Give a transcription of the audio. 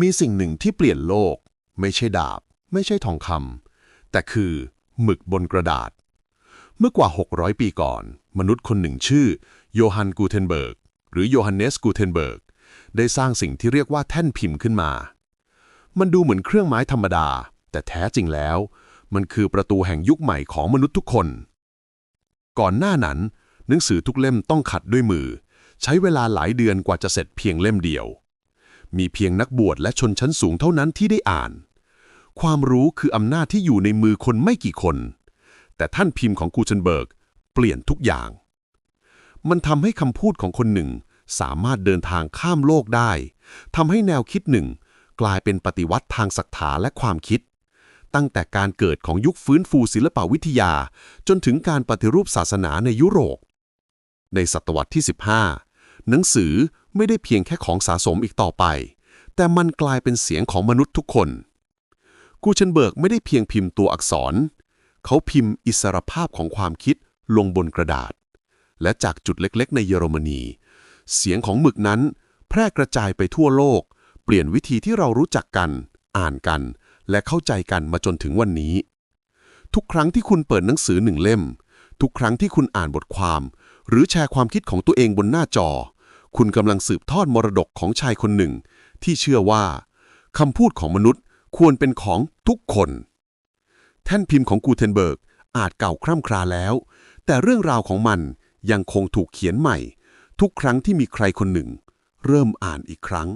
มีสิ่งหนึ่งที่เปลี่ยนโลก ไม่ใช่ดาบ ไม่ใช่ทองคำแต่คือหมึกบนกระดาษ เมื่อกว่า 600 ปีก่อน มนุษย์คนหนึ่งชื่อ โยฮันกูเทนเบิร์ก หรือโยฮันเนสกูเทนเบิร์ก ได้สร้างสิ่งที่เรียกว่าแท่นพิมพ์ขึ้นมา มันดูเหมือนเครื่องไม้ธรรมดา แต่แท้จริงแล้ว มันคือประตูแห่งยุคใหม่ของมนุษย์ทุกคน ก่อนหน้านั้น หนังสือทุกเล่มต้องขัดด้วยมือ ใช้เวลาหลายเดือนกว่าจะเสร็จเพียงเล่มเดียว มีเพียงนักบวชและชนชั้นสูงเท่านั้นที่ได้อ่าน ความรู้คืออำนาจที่อยู่ในมือคนไม่กี่คน แต่ท่านพิมพ์ของกูเทนเบิร์กเปลี่ยนทุกอย่าง มันทำให้คำพูดของคนหนึ่งสามารถเดินทางข้ามโลกได้ทำให้แนวคิดหนึ่ง กลายเป็นปฏิวัติทางศรัทธาและความคิด ตั้งแต่การเกิดของยุคฟื้นฟูศิลปวิทยา จนถึงการปฏิรูปศาสนาในยุโรป ในศตวรรษที่ 15 หนังสือ ไม่ได้เพียงแค่ของสะสมอีกต่อไป แต่มันกลายเป็นเสียงของมนุษย์ทุกคน กูเชนเบิร์กไม่ได้เพียงพิมพ์ตัวอักษร เขาพิมพ์อิสรภาพของความคิดลงบนกระดาษ และจากจุดเล็กๆ ในเยอรมนี เสียงของหมึกนั้น แพร่กระจายไปทั่วโลก เปลี่ยนวิธีที่เรารู้จักกัน อ่านกัน และเข้าใจกันมาจนถึงวันนี้ ทุกครั้งที่คุณเปิดหนังสือหนึ่งเล่ม ทุกครั้งที่คุณอ่านบทความ หรือแชร์ความคิดของตัวเองบนหน้าจอ คุณกำลังสืบทอดมรดกของชายคนหนึ่ง ที่เชื่อว่าคำพูดของมนุษย์ควรเป็นของทุกคน แท่นพิมพ์ของกูเทนเบิร์กอาจเก่าคร่ำคราแล้ว แต่เรื่องราวของมันยังคงถูกเขียนใหม่ ทุกครั้งที่มีใครคนหนึ่ง เริ่มอ่านอีกครั้ง